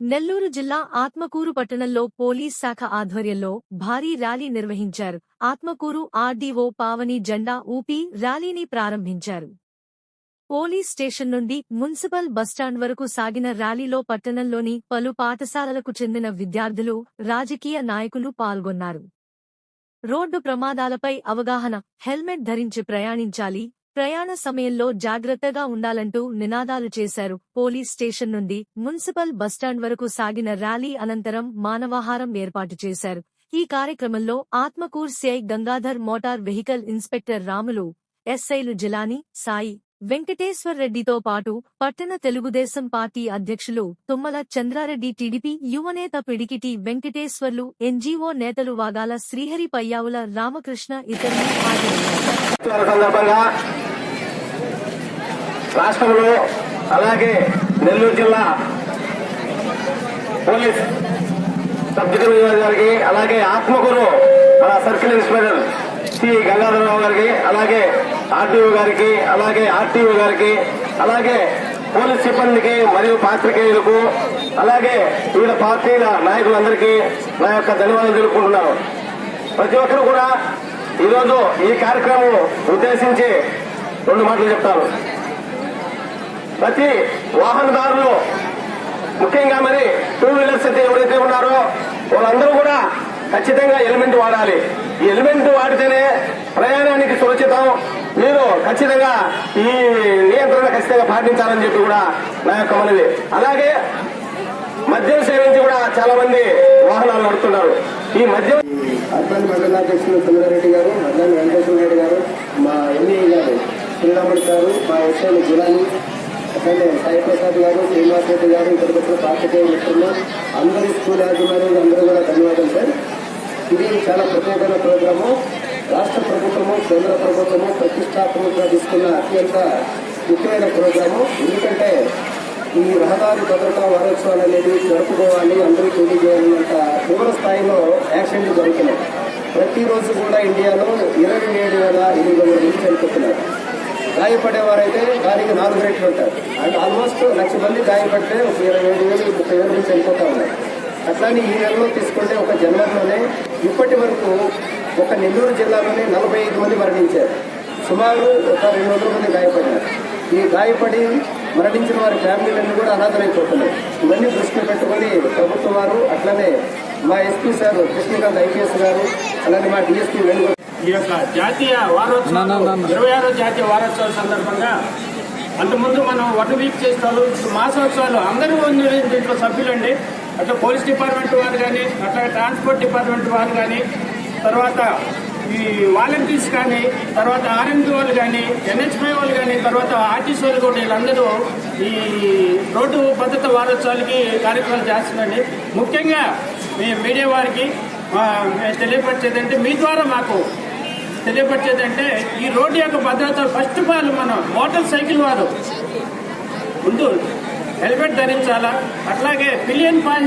నెల్లూరు జిల్లా ఆత్మకూరు పట్టణంలో పోలీస్ శాఖ ఆధ్వర్యంలో భారీ ర్యాలీ నిర్వహించారు. ఆత్మకూరు ఆర్డీఓ పావని జెండా ఊపి ర్యాలీని ప్రారంభించారు. పోలీస్ స్టేషన్ నుండి మున్సిపల్ బస్టాండ్ వరకు సాగిన ర్యాలీలో పట్టణంలోని పలు పాఠశాలలకు చెందిన విద్యార్థులు రాజకీయ నాయకులు పాల్గొన్నారు. రోడ్డు ప్రమాదాలపై అవగాహన హెల్మెట్ ధరించి ప్రయాణించాలి ప్రయాణ సమయంలో జాగ్రత్తగా ఉండాలంటూ నినాదాలు చేశారు. పోలీస్ స్టేషన్ నుండి మున్సిపల్ బస్టాండ్ వరకు సాగిన ర్యాలీ అనంతరం మానవాహారం ఏర్పాటు చేశారు. ఈ కార్యక్రమంలో Atmakur CI Gangadhar motor vehicle inspector Ramulu ఎస్ఐలు జిలాని సాయి వెంకటేశ్వర్ రెడ్డితో పాటు పట్టణ తెలుగుదేశం పార్టీ అధ్యక్షులు తుమ్మల చంద్రారెడ్డి టీడీపీ యువనేత పిడికిటి వెంకటేశ్వర్లు ఎన్జీఓ నేతలు వాగాల శ్రీహరి పయ్యావుల రామకృష్ణ ఇతరులు రాష్ట్రంలో అలాగే నెల్లూరు జిల్లా పోలీస్ సబ్ గారికి అలాగే ఆత్మకూరు మన సర్కిల్ ఇన్స్పెక్టర్ సి గంగాధరరావు గారికి అలాగే ఆర్టీఓ గారికి అలాగే ఆర్టీఓ గారికి అలాగే పోలీస్ సిబ్బందికి మరియు పాత్రికేయులకు అలాగే వివిధ పార్టీల నాయకులందరికీ నా యొక్క ధన్యవాదాలు తెలుపుకుంటున్నాను. ప్రతి ఒక్కరు కూడా ఈరోజు ఈ కార్యక్రమం ఉద్దేశించి రెండు మాటలు చెప్తాను. ప్రతి వాహనదారులు ముఖ్యంగా మరి టూ వీలర్స్ అయితే ఎవరైతే ఉన్నారో వాళ్ళందరూ కూడా ఖచ్చితంగా హెల్మెట్ వాడాలి. ఈ హెల్మెట్ వాడితేనే ప్రయాణానికి సురక్షితం. మీరు ఖచ్చితంగా ఈ నియంత్రణ ఖచ్చితంగా పాటించాలని చెప్పి కూడా నా యొక్క మనవి. అలాగే మద్యం సేవించి కూడా చాలా మంది వాహనాలు నడుపుతున్నారు. ఈ మద్యం అర్బన్ మండలాధ్యక్షులు సుందరెడ్డి గారు మద్దాని వెంకటేశ్వర రెడ్డి గారు మా ఎన్ఈ గారు శ్రీరాముడు గారు మా ఎస్ఐలు గులాని అట్లనే సాయి ప్రసాద్ గారు శ్రీనివాస్ రెడ్డి గారు ఇక్కడికి వచ్చిన పార్టీకే మిత్రులు అందరి స్కూల్ యాజమాన్యం అందరూ కూడా ధన్యవాదాలు సార్. ఇది చాలా ప్రత్యేకమైన ప్రోగ్రాము. రాష్ట్ర ప్రభుత్వము కేంద్ర ప్రభుత్వము ప్రతిష్టాత్మకంగా తీసుకున్న అత్యంత ముఖ్యమైన ప్రోగ్రాము. ఎందుకంటే ఈ రహదారి భద్రతా వారోత్సవాలు అనేది జరుపుకోవాలి అందరూ తెలియజేయాలన్నంత తీవ్ర స్థాయిలో యాక్సిడెంట్లు జరుగుతున్నాయి. ప్రతిరోజు కూడా ఇండియాలో ఇరవై ఏడు వేల ఎనిమిది వందల మంది చనిపోతున్నారు. గాయపడేవారైతే దానికి నాలుగు రేట్లు ఉంటారు అండ్ ఆల్మోస్ట్ లక్ష మంది గాయపడితే ఒక ఇరవై ఏడు వేలు ముప్పై వేల నుంచి చనిపోతా ఉన్నారు అట్లానే ఈ నెలలో తీసుకుంటే ఒక జనవరిలోనే ఇప్పటి వరకు ఒక నెల్లూరు జిల్లాలోనే నలభై ఐదు మంది మరణించారు. సుమారు ఒక రెండు వందల మంది గాయపడినారు. ఈ గాయపడి మరణించిన వారి ఫ్యామిలీలన్నీ కూడా అనాథలైపోతున్నాయి ఇవన్నీ దృష్టిలో పెట్టుకొని ప్రభుత్వం వారు అట్లనే మా ఎస్పీ సార్ కృష్ణకాంత్ ఐపీఎస్ గారు అలానే మా డిఎస్పీ వేణుగోపాల్ ఈ యొక్క జాతీయ వారోత్సవాలు ఇరవై ఆరో జాతీయ వారోత్సవాల సందర్భంగా అంతకుముందు మనం వన్ వీక్ చేస్తాము ఇప్పుడు మాసోత్సవాలు అందరూ దీంట్లో సభ్యులండి. అట్లా పోలీస్ డిపార్ట్మెంట్ వారు కానీ అట్లా ట్రాన్స్పోర్ట్ డిపార్ట్మెంట్ వారు కానీ తర్వాత ఈ వాలంటీర్స్ కానీ తర్వాత ఆర్ఎంపీ వాళ్ళు కానీ ఎన్హెచ్పై వాళ్ళు కానీ తర్వాత ఆర్టీసీ వాళ్ళు కూడా వీళ్ళందరూ ఈ రోడ్డు భద్రత వారోత్సవాలకి కార్యక్రమాలు చేస్తున్నారండి. ముఖ్యంగా మీ మీడియా వారికి తెలియపరిచేదంటే మీ ద్వారా మాకు తెలియపరిచేదంటే ఈ రోడ్డు యొక్క భద్రత ఫస్ట్ ఆఫ్ ఆల్ మనం మోటార్ సైకిల్ వారు. ముందు హెల్మెట్ ధరించాలా? అట్లాగే పిలియన్ పాయింట్